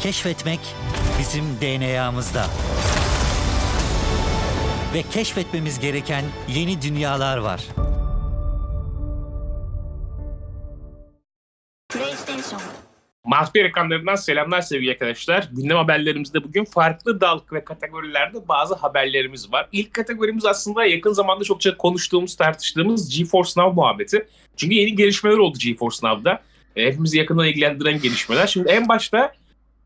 Keşfetmek bizim DNA'mızda. Ve keşfetmemiz gereken yeni dünyalar var. Mahfi ekranlarından selamlar sevgili arkadaşlar. Gündem haberlerimizde bugün farklı dal ve kategorilerde bazı haberlerimiz var. İlk kategorimiz aslında yakın zamanda çokça konuştuğumuz, tartıştığımız GeForce Now muhabbeti. Çünkü yeni gelişmeler oldu GeForce Now'da. E, hepimizi yakından ilgilendiren gelişmeler. Şimdi en başta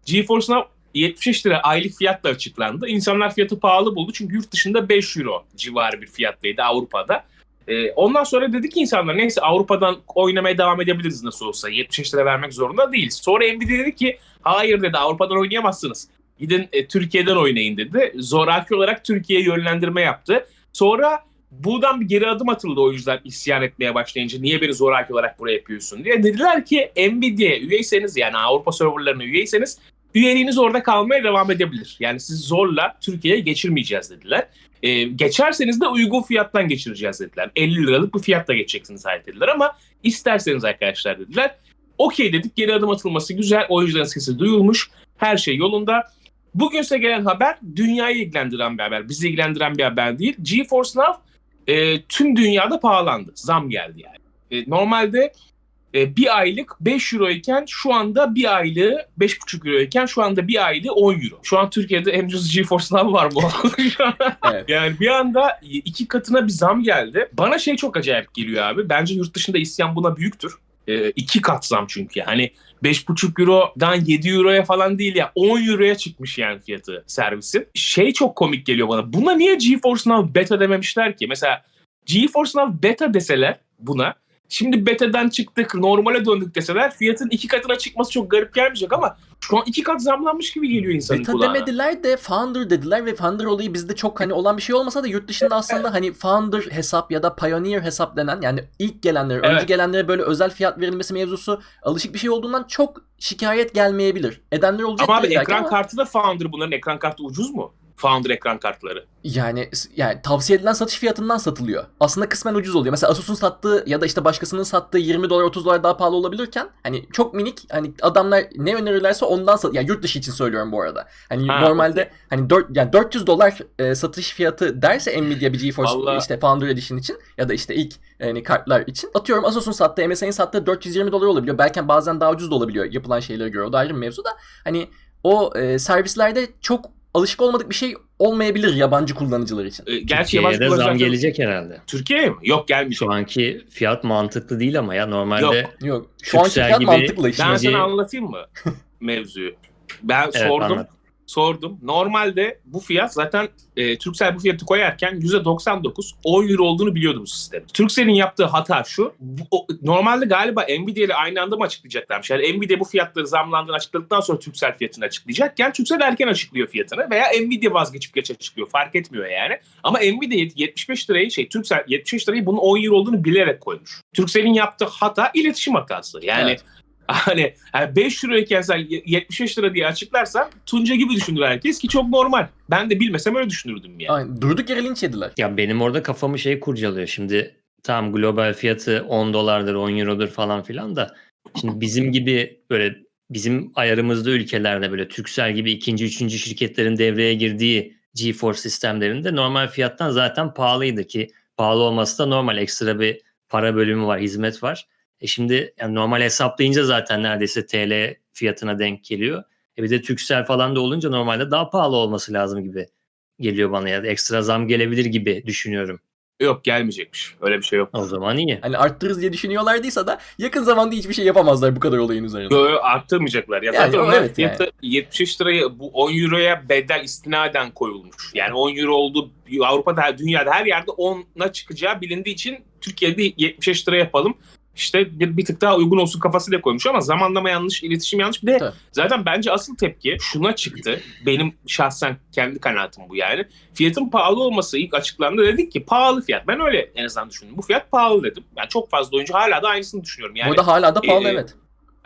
GeForce Now 75 lira aylık fiyatla açıklandı. İnsanlar fiyatı pahalı buldu çünkü yurt dışında 5 euro civarı bir fiyattaydı Avrupa'da. Ee, ondan sonra dedi ki insanlar neyse Avrupa'dan oynamaya devam edebiliriz nasıl olsa. 75 lira vermek zorunda değil. Sonra Nvidia dedi ki hayır dedi Avrupa'dan oynayamazsınız. Gidin e, Türkiye'den oynayın dedi. Zoraki olarak Türkiye'ye yönlendirme yaptı. Sonra buradan bir geri adım atıldı oyuncular isyan etmeye başlayınca niye beni zoraki olarak buraya yapıyorsun diye. Dediler ki Nvidia'ya üyeyseniz yani Avrupa serverlarına üyeyseniz üyeliğiniz orada kalmaya devam edebilir. Yani siz zorla Türkiye'ye geçirmeyeceğiz dediler. Ee, geçerseniz de uygun fiyattan geçireceğiz dediler. 50 liralık bir fiyatla geçeceksiniz hayat dediler ama isterseniz arkadaşlar dediler. Okey dedik geri adım atılması güzel. Oyuncuların sesi duyulmuş. Her şey yolunda. Bugün size gelen haber dünyayı ilgilendiren bir haber. Bizi ilgilendiren bir haber değil. GeForce Now e, tüm dünyada pahalandı. Zam geldi yani. E, normalde e, bir aylık 5 euro iken şu anda bir aylığı 5,5 euro iken şu anda bir aylığı 10 euro. Şu an Türkiye'de en ucuz GeForce Now var bu. Evet. yani bir anda iki katına bir zam geldi. Bana şey çok acayip geliyor abi. Bence yurt dışında isyan buna büyüktür. E, iki kat zam çünkü. Hani 5,5 Euro'dan 7 Euro'ya falan değil ya 10 Euro'ya çıkmış yani fiyatı servisin. Şey çok komik geliyor bana. Buna niye GeForce Now beta dememişler ki? Mesela GeForce Now beta deseler buna Şimdi beta'dan çıktık, normale döndük deseler fiyatın iki katına çıkması çok garip gelmeyecek ama şu an iki kat zamlanmış gibi geliyor insanın Beta kulağına. demediler de Founder dediler ve Founder olayı bizde çok hani olan bir şey olmasa da yurt dışında aslında hani Founder hesap ya da Pioneer hesap denen yani ilk gelenlere, önce Evet. gelenlere böyle özel fiyat verilmesi mevzusu alışık bir şey olduğundan çok şikayet gelmeyebilir. Edenler olacak Ama abi ekran ama kartı da Founder bunların ekran kartı ucuz mu? Founder ekran kartları. yani yani tavsiye edilen satış fiyatından satılıyor. Aslında kısmen ucuz oluyor. Mesela Asus'un sattığı ya da işte başkasının sattığı 20 dolar 30 dolar daha pahalı olabilirken hani çok minik hani adamlar ne önerirlerse ondan sat yani yurt dışı için söylüyorum bu arada. Hani Ha, normalde hani 4 yani 400 dolar e, satış fiyatı derse Nvidia bir GeForce Vallahi- işte Founder Edition için ya da işte ilk yani kartlar için atıyorum Asus'un sattığı MSI'nin sattığı 420 dolar olabiliyor. Belki bazen daha ucuz da olabiliyor yapılan şeylere göre. O da ayrı bir mevzu da hani o e, servislerde çok alışık olmadık bir şey olmayabilir yabancı kullanıcılar için. Ee, Gerçi yabancı Türkiye'ye de zam kullanıcılar- gelecek herhalde. Türkiye'ye mi? Yok gelmeyecek. Şu anki fiyat mantıklı değil ama ya normalde Yok. Yok. Şu anki Türksel fiyat gibi- mantıklı işte. Ben sana anlatayım mı mevzuyu? Ben Evet, sordum. anlat. Sordum. Normalde bu fiyat zaten e, Turkcell bu fiyatı koyarken %99 10 euro olduğunu biliyordu bu sistem. Turkcell'in yaptığı hata şu. Bu, o- normalde galiba Nvidia ile aynı anda mı açıklayacaklarmış? Yani Nvidia bu fiyatları zamlandığını açıkladıktan sonra Turkcell fiyatını açıklayacakken Turkcell erken açıklıyor fiyatını veya Nvidia vazgeçip geç açıklıyor. Fark etmiyor yani. Ama Nvidia 75 lirayı şey Turkcell 75 lirayı bunun 10 euro olduğunu bilerek koymuş. Turkcell'in yaptığı hata iletişim hatası. Yani Evet. Hani yani 5 euro iken sen 75 lira diye açıklarsan Tunca gibi düşünür herkes ki çok normal. Ben de bilmesem öyle düşünürdüm yani. Aynen. Durduk yere linç yediler. ya benim orada kafamı şey kurcalıyor. Şimdi tam global fiyatı 10 dolardır 10 eurodur falan filan da şimdi bizim gibi böyle bizim ayarımızda ülkelerde böyle Turkcell gibi ikinci üçüncü şirketlerin devreye girdiği GeForce sistemlerinde normal fiyattan zaten pahalıydı ki pahalı olması da normal ekstra bir para bölümü var hizmet var. E şimdi yani normal hesaplayınca zaten neredeyse TL fiyatına denk geliyor. E bir de Turkcell falan da olunca normalde daha pahalı olması lazım gibi geliyor bana ya ekstra zam gelebilir gibi düşünüyorum. Yok gelmeyecekmiş. Öyle bir şey yok. O zaman iyi. Hani arttırırız diye düşünüyorlardıysa da yakın zamanda hiçbir şey yapamazlar bu kadar olayın üzerine. Yo, yo, arttırmayacaklar. Ya Yani zaten evet fiyatı 75 liraya bu 10 euroya bedel istinaden koyulmuş. Yani 10 euro olduğu Avrupa'da dünyada her yerde 10'la çıkacağı bilindiği için Türkiye'de 75 lira yapalım. İşte bir, bir tık daha uygun olsun kafasıyla koymuş ama zamanlama yanlış, iletişim yanlış. Bir de Tabii. zaten bence asıl tepki şuna çıktı. Benim şahsen kendi kanaatim bu yani. Fiyatın pahalı olması ilk açıklandı dedik ki pahalı fiyat. Ben öyle en azından düşündüm. Bu fiyat pahalı dedim. Yani çok fazla oyuncu hala da aynısını düşünüyorum. Yani Burada hala da pahalı e, evet.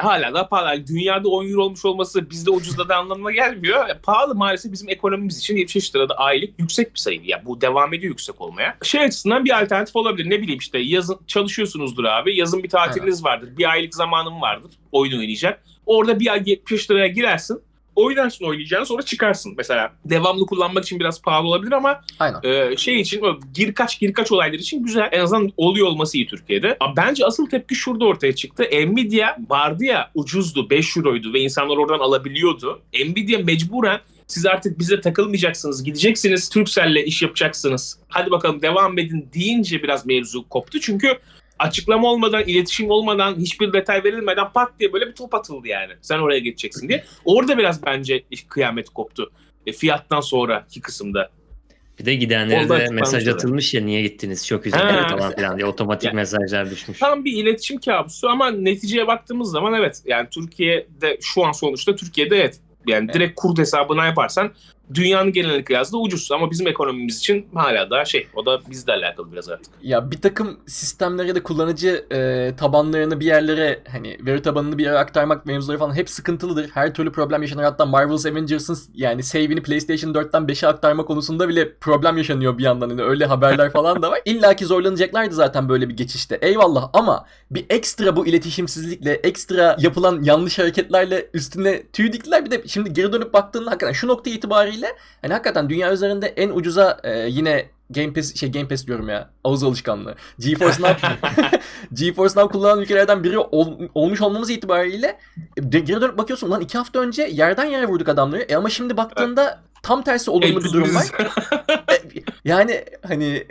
Hala da pahalı. Dünyada 10 euro olmuş olması bizde ucuzladığı anlamına gelmiyor. E, pahalı maalesef bizim ekonomimiz için 75 lirada aylık yüksek bir sayı. Yani bu devam ediyor yüksek olmaya. Şey açısından bir alternatif olabilir. Ne bileyim işte yazın çalışıyorsunuzdur abi. Yazın bir tatiliniz vardır. Bir aylık zamanın vardır. Oyun oynayacak. Orada bir ay 70 liraya girersin. Oynarsın oynayacağını sonra çıkarsın. Mesela devamlı kullanmak için biraz pahalı olabilir ama Aynen. e, şey için böyle girkaç girkaç olaylar için güzel. En azından oluyor olması iyi Türkiye'de. Bence asıl tepki şurada ortaya çıktı. Nvidia vardı ya ucuzdu 5 euroydu ve insanlar oradan alabiliyordu. Nvidia mecburen siz artık bize takılmayacaksınız. Gideceksiniz Turkcell'le iş yapacaksınız. Hadi bakalım devam edin deyince biraz mevzu koptu. Çünkü açıklama olmadan, iletişim olmadan, hiçbir detay verilmeden pat diye böyle bir top atıldı yani. Sen oraya geçeceksin diye. Orada biraz bence kıyamet koptu. E, fiyattan sonraki kısımda. Bir de gidenlere Orada de mesaj atılmış ya niye gittiniz çok Ha, üzüldüm falan evet. filan diye otomatik Ya. mesajlar düşmüş. Tam bir iletişim kabusu ama neticeye baktığımız zaman evet yani Türkiye'de şu an sonuçta Türkiye'de evet yani direkt kur hesabına yaparsan dünyanın geneline kıyasla ucuz ama bizim ekonomimiz için hala daha şey o da bizle alakalı biraz artık. Ya bir takım sistemlere de kullanıcı e, tabanlarını bir yerlere hani veri tabanını bir yere aktarmak mevzuları falan hep sıkıntılıdır. Her türlü problem yaşanır. Hatta Marvel's Avengers'ın yani save'ini PlayStation 4'ten 5'e aktarma konusunda bile problem yaşanıyor bir yandan. Hani öyle haberler falan da var. İlla ki zorlanacaklardı zaten böyle bir geçişte. Eyvallah ama bir ekstra bu iletişimsizlikle, ekstra yapılan yanlış hareketlerle üstüne tüy diktiler. Bir de şimdi geri dönüp baktığında hakikaten şu nokta itibariyle hani hakikaten dünya üzerinde en ucuza e, yine Game Pass şey Game Pass diyorum ya. Ağız alışkanlığı. GeForce Now GeForce Now kullanan ülkelerden biri ol- olmuş olmamız itibariyle e, de- geri dönüp bakıyorsun lan iki hafta önce yerden yere vurduk adamları. E ama şimdi baktığında tam tersi olumlu bir durum var. E, yani hani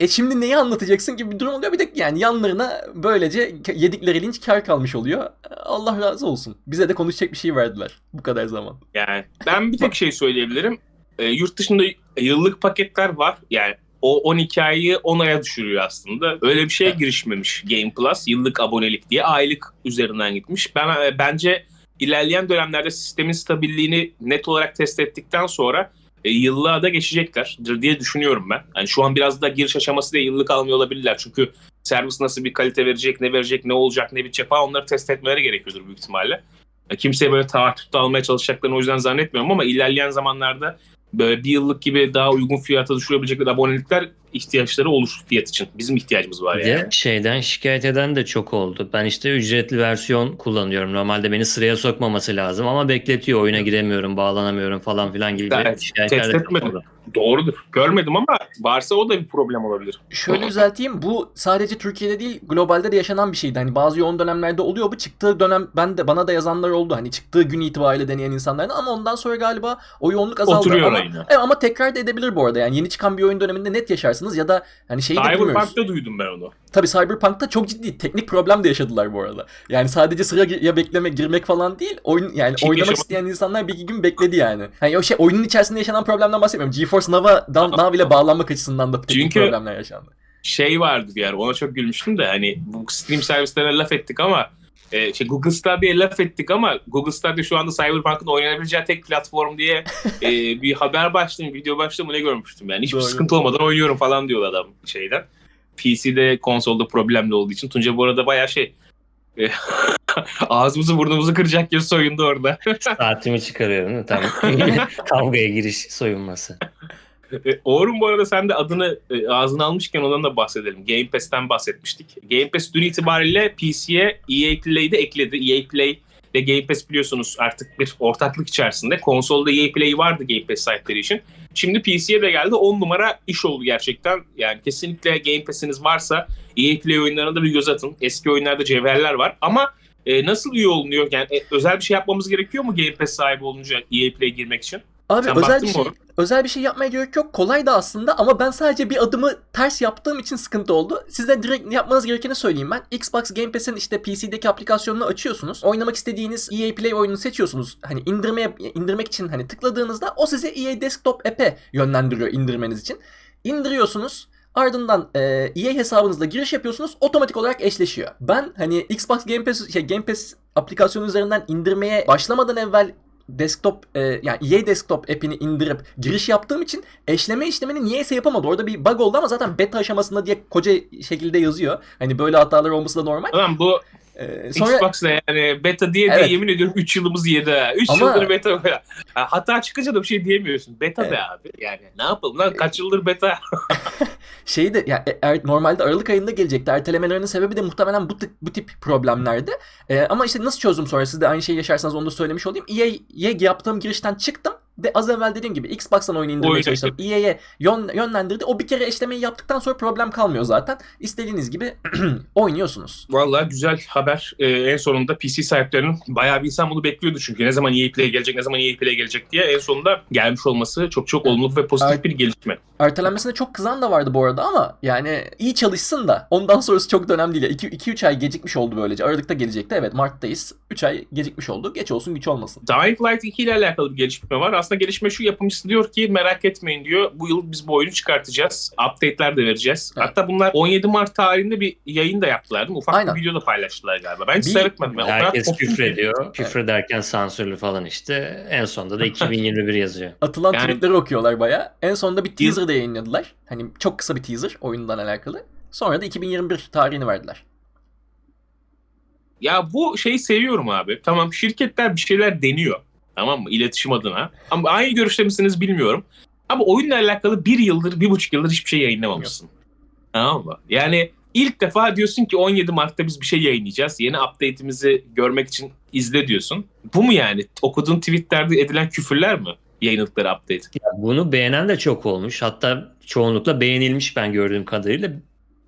e şimdi neyi anlatacaksın gibi bir durum oluyor. Bir de yani yanlarına böylece yedikleri linç kar kalmış oluyor. Allah razı olsun. Bize de konuşacak bir şey verdiler. Bu kadar zaman. Yani ben bir tek şey söyleyebilirim. E, yurt dışında yıllık paketler var. Yani o 12 ayı 10 aya düşürüyor aslında. Öyle bir şeye girişmemiş Game Plus. Yıllık abonelik diye aylık üzerinden gitmiş. Ben e, bence ilerleyen dönemlerde sistemin stabilliğini net olarak test ettikten sonra e, yıllığa da geçeceklerdir diye düşünüyorum ben. Yani şu an biraz da giriş aşaması diye yıllık almıyor olabilirler. Çünkü servis nasıl bir kalite verecek, ne verecek, ne olacak, ne bitecek falan onları test etmeleri gerekiyordur büyük ihtimalle. Ya Kimseye böyle taahhütte almaya çalışacaklarını o yüzden zannetmiyorum ama ilerleyen zamanlarda böyle bir yıllık gibi daha uygun fiyata düşürebilecekleri abonelikler ihtiyaçları olur fiyat için. Bizim ihtiyacımız var yani. de şeyden şikayet eden de çok oldu. Ben işte ücretli versiyon kullanıyorum. Normalde beni sıraya sokmaması lazım ama bekletiyor. Oyuna giremiyorum, bağlanamıyorum falan filan gibi Evet, şikayetler test de etmedim. oldu. Doğrudur. Görmedim ama varsa o da bir problem olabilir. Şöyle düzelteyim. Bu sadece Türkiye'de değil, globalde de yaşanan bir şeydi. Hani bazı yoğun dönemlerde oluyor bu. Çıktığı dönem ben de bana da yazanlar oldu. Hani çıktığı gün itibariyle deneyen insanlardan ama ondan sonra galiba o yoğunluk azaldı. Oturuyor ama, yine. Evet, ama tekrar da edebilir bu arada. Yani yeni çıkan bir oyun döneminde net yaşarsınız ya da hani şeyi de bilmiyoruz. Cyberpunk'ta duydum ben onu. Tabii Cyberpunk'ta çok ciddi teknik problem de yaşadılar bu arada. Yani sadece sıraya bekleme girmek falan değil. Oyun yani Kim oynamak yaşama- isteyen insanlar bir iki gün bekledi yani. Hani o şey oyunun içerisinde yaşanan problemden bahsetmiyorum. GeForce Now'a Now ile bağlanmak açısından da teknik Çünkü- problemler yaşandı. şey vardı bir yer ona çok gülmüştüm de hani bu stream servislerine laf ettik ama e, şey Google Stadia'ya laf ettik ama Google Stadia şu anda Cyberpunk'ın oynanabileceği tek platform diye e, bir haber başlığım, video başlığı mı ne görmüştüm yani. Hiçbir Doğru. sıkıntı olmadan oynuyorum falan diyor adam şeyden. PC'de konsolda problemli olduğu için. Tunca bu arada bayağı şey e, ağzımızı burnumuzu kıracak gibi soyundu orada. Saatimi çıkarıyorum. Tam kavgaya giriş soyunması. E, bu arada sen de adını e, ağzına almışken ondan da bahsedelim. Game Pass'ten bahsetmiştik. Game Pass dün itibariyle PC'ye EA Play'i de ekledi. EA Play ile Game Pass biliyorsunuz artık bir ortaklık içerisinde. Konsolda EA Play vardı Game Pass sahipleri için. Şimdi PC'ye de geldi. 10 numara iş oldu gerçekten. Yani kesinlikle Game Pass'iniz varsa EA Play oyunlarına da bir göz atın. Eski oyunlarda cevherler var. Ama e, nasıl üye olunuyor? Yani e, özel bir şey yapmamız gerekiyor mu Game Pass sahibi olunca EA Play girmek için? Abi Sen özel bir mı şey ona? özel bir şey yapmaya gerek yok. Kolay da aslında ama ben sadece bir adımı ters yaptığım için sıkıntı oldu. Size direkt yapmanız gerekeni söyleyeyim ben. Xbox Game Pass'in işte PC'deki aplikasyonunu açıyorsunuz. Oynamak istediğiniz EA Play oyununu seçiyorsunuz. Hani indirmeye indirmek için hani tıkladığınızda o sizi EA Desktop app'e yönlendiriyor indirmeniz için. İndiriyorsunuz. Ardından e, EA hesabınızla giriş yapıyorsunuz. Otomatik olarak eşleşiyor. Ben hani Xbox Game Pass şey Game Pass aplikasyonu üzerinden indirmeye başlamadan evvel desktop e, yani EA desktop app'ini indirip giriş yaptığım için eşleme işlemini niyeyse yapamadı. Orada bir bug oldu ama zaten beta aşamasında diye koca şekilde yazıyor. Hani böyle hatalar olması da normal. Tamam bu Ee, sonra Xbox'la yani beta diye Evet. diye yemin ediyorum 3 yılımız yedi ha. 3 Ama- yıldır beta Hata çıkınca da bir şey diyemiyorsun. Beta Evet. be abi. Yani ne yapalım lan kaç yıldır beta. şeyi de ya, e- er- normalde Aralık ayında gelecekti. Ertelemelerinin sebebi de muhtemelen bu, tip bu tip problemlerdi. Ee, ama işte nasıl çözdüm sonra siz de aynı şeyi yaşarsanız onu da söylemiş olayım. EA'ye yaptığım girişten çıktım ve az evvel dediğim gibi Xbox'tan oyunu indirmeye Oyun çalıştım. EA'ye yön, yönlendirdi. O bir kere eşlemeyi yaptıktan sonra problem kalmıyor zaten. İstediğiniz gibi oynuyorsunuz. Vallahi güzel haber. Ee, en sonunda PC sahiplerinin bayağı bir insan bunu bekliyordu çünkü ne zaman EA Play gelecek, ne zaman EA Play gelecek diye en sonunda gelmiş olması çok çok olumlu ve pozitif Evet. bir gelişme. Ertelenmesine çok kızan da vardı bu arada ama yani iyi çalışsın da ondan sonrası çok da önemli değil. 2-3 ay gecikmiş oldu böylece. Aralıkta gelecekti. Evet Mart'tayız. 3 ay gecikmiş oldu. Geç olsun güç olmasın. Dying Light 2 ile alakalı bir gelişme var. Aslında gelişme şu yapımcısı diyor ki merak etmeyin diyor. Bu yıl biz bu oyunu çıkartacağız. Update'ler de vereceğiz. Evet. Hatta bunlar 17 Mart tarihinde bir yayın da yaptılar değil mi? Ufak Aynen. bir video da paylaştılar galiba. Ben hiç Bir- seyretmedim. Yani. Kadar Herkes ki. küfrediyor. Küfrederken sansürlü falan işte. En sonunda da 2021 yazıyor. Atılan Yani- tweetleri okuyorlar baya. En sonunda bir teaser da yayınladılar. Hani çok kısa bir teaser oyundan alakalı. Sonra da 2021 tarihini verdiler. Ya bu şeyi seviyorum abi. Tamam şirketler bir şeyler deniyor. Tamam mı? İletişim adına. Ama aynı görüşte misiniz bilmiyorum. Ama oyunla alakalı bir yıldır, bir buçuk yıldır hiçbir şey yayınlamamışsın. Tamam mı? Yani ilk defa diyorsun ki 17 Mart'ta biz bir şey yayınlayacağız. Yeni update'imizi görmek için izle diyorsun. Bu mu yani? Okuduğun tweetlerde edilen küfürler mi? Yayınladıkları update. Ya bunu beğenen de çok olmuş. Hatta çoğunlukla beğenilmiş ben gördüğüm kadarıyla.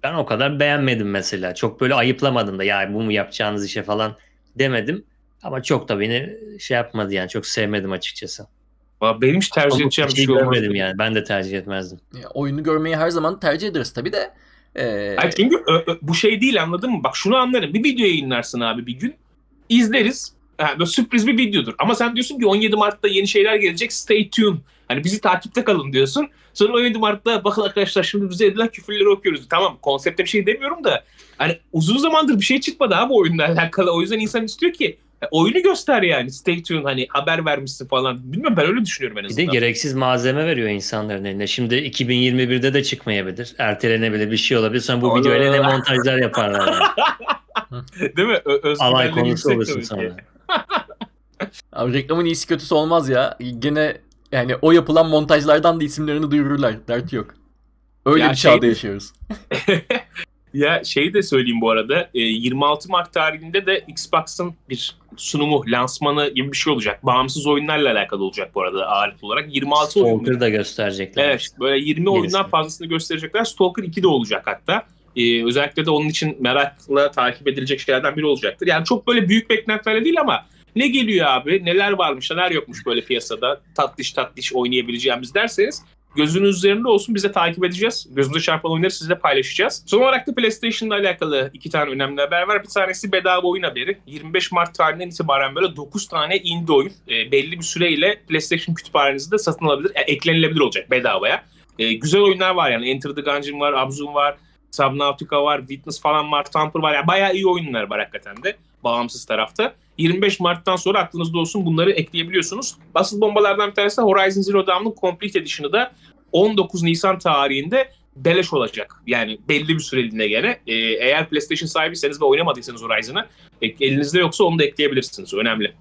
Ben o kadar beğenmedim mesela. Çok böyle ayıplamadım da ya bu mu yapacağınız işe falan demedim. Ama çok da beni şey yapmadı yani çok sevmedim açıkçası. Benim hiç tercih Ama edeceğim bir şey şey olmaz. görmedim yani. Ben de tercih etmezdim. Ya, oyunu görmeyi her zaman tercih ederiz tabii de. Ee, Hayır, çünkü ö- ö- bu şey değil anladın mı? Bak şunu anlarım. Bir video yayınlarsın abi bir gün. izleriz. Ha, böyle sürpriz bir videodur. Ama sen diyorsun ki 17 Mart'ta yeni şeyler gelecek. Stay tuned. Hani bizi takipte kalın diyorsun. Sonra 17 Mart'ta bakın arkadaşlar şimdi bize edilen küfürleri okuyoruz. Tamam konsepte bir şey demiyorum da hani uzun zamandır bir şey çıkmadı abi oyunla alakalı. O yüzden insan istiyor ki e, oyunu göster yani. Stay tuned hani haber vermişsin falan. Bilmiyorum ben öyle düşünüyorum en Bir de azından. gereksiz malzeme veriyor insanların eline. Şimdi 2021'de de çıkmayabilir. Ertelenebilir bir şey olabilir. Sonra bu Olur. videoyla ne montajlar yaparlar. Yani. Değil mi? Ö- Alay konusu yüksek olursun sonra. Abi reklamın iyisi kötüsü olmaz ya. Gene yani o yapılan montajlardan da isimlerini duyururlar. Dert yok. Öyle Ya bir şey- çağda yaşıyoruz. Ya şeyi de söyleyeyim bu arada. e, 26 Mart tarihinde de Xbox'ın bir sunumu, lansmanı gibi bir şey olacak. Bağımsız oyunlarla alakalı olacak bu arada ağırlıklı olarak. 26 oyun. Stalker'ı da gösterecekler. Evet, böyle 20 oyundan Gerisi. fazlasını gösterecekler. Stalker 2 de olacak hatta. Ee, özellikle de onun için merakla takip edilecek şeylerden biri olacaktır. Yani çok böyle büyük beklentilerle değil ama ne geliyor abi, neler varmış, neler yokmuş böyle piyasada tatlış tatlış oynayabileceğimiz derseniz gözünüz üzerinde olsun bize takip edeceğiz. Gözümüze çarpan oyunları sizle paylaşacağız. Son olarak da PlayStation'la alakalı iki tane önemli haber var. Bir tanesi bedava oyun haberi. 25 Mart tarihinden itibaren böyle 9 tane indie oyun e, belli bir süreyle PlayStation kütüphanenizde satın alabilir, e, eklenilebilir olacak bedavaya. E, güzel oyunlar var yani. Enter the Gungeon var, Abzum var, Subnautica var, Witness falan var, Tamper var. Yani bayağı iyi oyunlar var hakikaten de bağımsız tarafta. 25 Mart'tan sonra aklınızda olsun bunları ekleyebiliyorsunuz. Asıl bombalardan bir tanesi de Horizon Zero Dawn'un Complete Edition'ı da 19 Nisan tarihinde beleş olacak. Yani belli bir süreliğine gene. Ee, eğer PlayStation sahibiyseniz ve oynamadıysanız Horizon'ı e, elinizde yoksa onu da ekleyebilirsiniz. Önemli.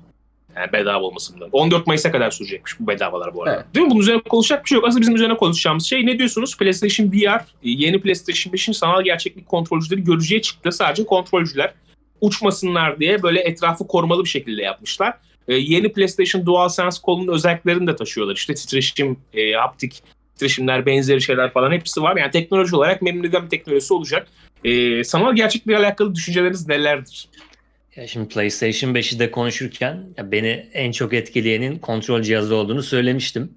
Yani bedava olmasından. 14 Mayıs'a kadar sürecekmiş bu bedavalar bu arada. Evet. Değil mi? Bunun üzerine konuşacak bir şey yok. Aslında bizim üzerine konuşacağımız şey ne diyorsunuz? PlayStation VR e, yeni PlayStation 5'in sanal gerçeklik kontrolcüleri görücüye çıktı. Sadece kontrolcüler uçmasınlar diye böyle etrafı korumalı bir şekilde yapmışlar. E, yeni PlayStation DualSense kolunun özelliklerini de taşıyorlar. İşte titreşim, e, haptik titreşimler, benzeri şeyler falan hepsi var. Yani teknoloji olarak memnun bir teknolojisi olacak. E, sanal gerçeklikle alakalı düşünceleriniz nelerdir? Ya şimdi PlayStation 5'i de konuşurken beni en çok etkileyenin kontrol cihazı olduğunu söylemiştim. E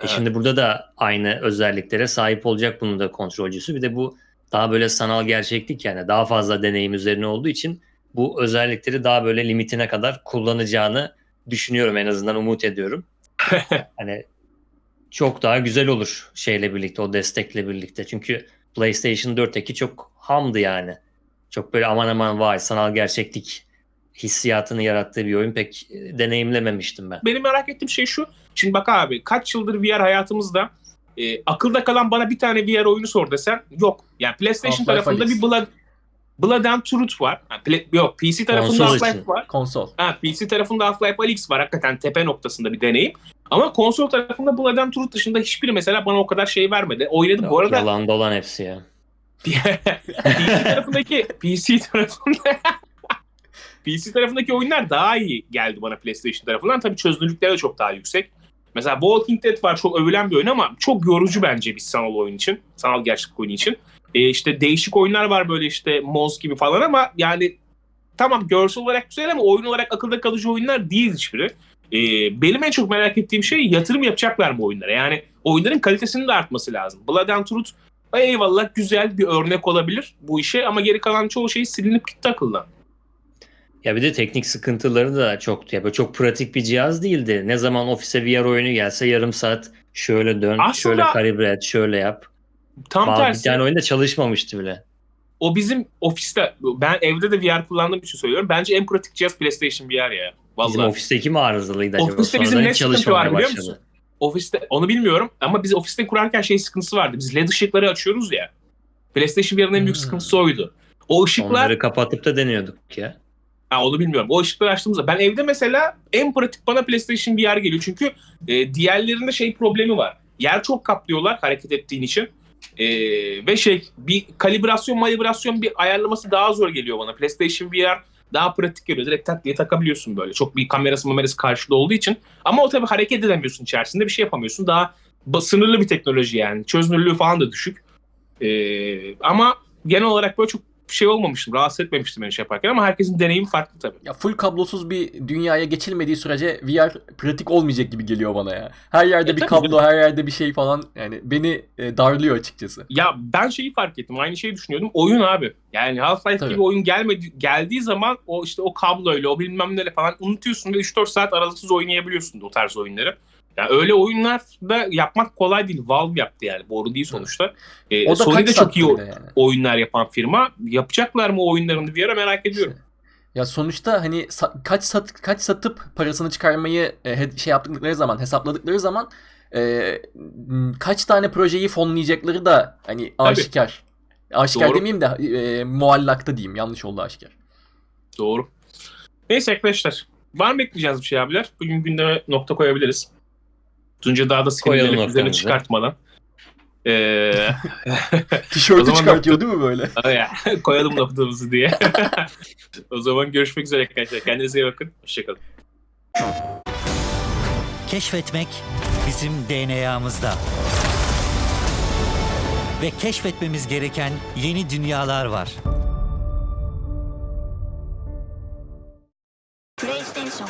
Evet. şimdi burada da aynı özelliklere sahip olacak bunun da kontrolcüsü. Bir de bu daha böyle sanal gerçeklik yani daha fazla deneyim üzerine olduğu için bu özellikleri daha böyle limitine kadar kullanacağını düşünüyorum en azından umut ediyorum. hani çok daha güzel olur şeyle birlikte o destekle birlikte. Çünkü PlayStation 4'teki çok hamdı yani. Çok böyle aman aman vay sanal gerçeklik hissiyatını yarattığı bir oyun pek e, deneyimlememiştim ben. Benim merak ettiğim şey şu. Şimdi bak abi kaç yıldır VR hayatımızda e, akılda kalan bana bir tane VR oyunu sor desen yok. Yani PlayStation tarafında bir Blood Blood and Truth var. Ha, Play- yok PC tarafında Half-Life için. var. Konsol. Ha, PC tarafında Half-Life Alyx var. Hakikaten tepe noktasında bir deneyim. Ama konsol tarafında Blood and Truth dışında hiçbiri mesela bana o kadar şey vermedi. Oynadım bu arada. Yalan dolan hepsi ya. PC tarafındaki PC tarafında PC tarafındaki oyunlar daha iyi geldi bana PlayStation tarafından. Tabii çözünürlükleri de çok daha yüksek. Mesela Walking Dead var çok övülen bir oyun ama çok yorucu bence bir sanal oyun için. Sanal gerçeklik oyunu için. Ee, işte değişik oyunlar var böyle işte Moz gibi falan ama yani tamam görsel olarak güzel ama oyun olarak akılda kalıcı oyunlar değil hiçbiri. Ee, benim en çok merak ettiğim şey yatırım yapacaklar mı oyunlara? Yani oyunların kalitesinin de artması lazım. Blood and Truth eyvallah güzel bir örnek olabilir bu işe ama geri kalan çoğu şey silinip gitti akıldan. Ya bir de teknik sıkıntıları da çok ya böyle çok pratik bir cihaz değildi. Ne zaman ofise VR oyunu gelse yarım saat şöyle dön, Aslında- şöyle kalibre et, şöyle yap. Tam Bazı bir tersi tane oyunda çalışmamıştı bile. o bizim ofiste ben evde de VR kullandığım için söylüyorum. Bence en pratik cihaz PlayStation VR ya. Bizim Vallahi. ofisteki mi arızalıydı acaba? Ofiste bizim ne sıkıntı var biliyor musun? Ofiste onu bilmiyorum ama biz ofiste kurarken şey sıkıntısı vardı. Biz led ışıkları açıyoruz ya. PlayStation VR'ın en büyük Hmm. sıkıntısı oydu. O ışıklar Onları kapatıp da deniyorduk ya. Ha, onu bilmiyorum. O ışıkları açtığımızda ben evde mesela en pratik bana PlayStation VR geliyor. Çünkü e, diğerlerinde şey problemi var. Yer çok kaplıyorlar hareket ettiğin için. E, ve şey bir kalibrasyon malibrasyon bir ayarlaması daha zor geliyor bana. PlayStation VR daha pratik geliyor. Direkt tak diye takabiliyorsun böyle. Çok bir kamerası mamerası karşıda olduğu için. Ama o tabii hareket edemiyorsun içerisinde. Bir şey yapamıyorsun. Daha sınırlı bir teknoloji yani. Çözünürlüğü falan da düşük. E, ama genel olarak böyle çok şey olmamıştım. Rahatsız etmemiştim beni şey yaparken ama herkesin deneyimi farklı tabii. Ya full kablosuz bir dünyaya geçilmediği sürece VR pratik olmayacak gibi geliyor bana ya. Her yerde E, bir tabii kablo, her yerde bir şey falan yani beni e, darlıyor açıkçası. Ya ben şeyi fark ettim. Aynı şeyi düşünüyordum. Oyun abi. Yani Half-Life Tabii. gibi oyun gelmedi geldiği zaman o işte o kabloyla o bilmem neyle falan unutuyorsun ve 3-4 saat aralıksız oynayabiliyorsun o tarz oyunları. Yani öyle oyunlar da yapmak kolay değil. Valve yaptı yani. Boru değil sonuçta. Ee, O da Sony de çok iyi yani. oyunlar yapan firma. Yapacaklar mı o oyunlarını bir ara merak ediyorum. Ya sonuçta hani sa- kaç sat kaç satıp parasını çıkarmayı e, şey yaptıkları zaman, hesapladıkları zaman e, kaç tane projeyi fonlayacakları da hani aşikar. Aşikar Doğru. demeyeyim de e, muallakta diyeyim. Yanlış oldu aşikar. Doğru. Neyse arkadaşlar. Var mı ekleyeceğiz bir şey abiler? Bugün gündeme nokta koyabiliriz. Tunca daha da sinirlenip üzerine çıkartmadan. Ee, Tişörtü çıkartıyor değil mi böyle? Koyalım noktamızı diye. o zaman görüşmek üzere arkadaşlar. Kendinize iyi bakın. Hoşçakalın. Keşfetmek bizim DNA'mızda. Ve keşfetmemiz gereken yeni dünyalar var. PlayStation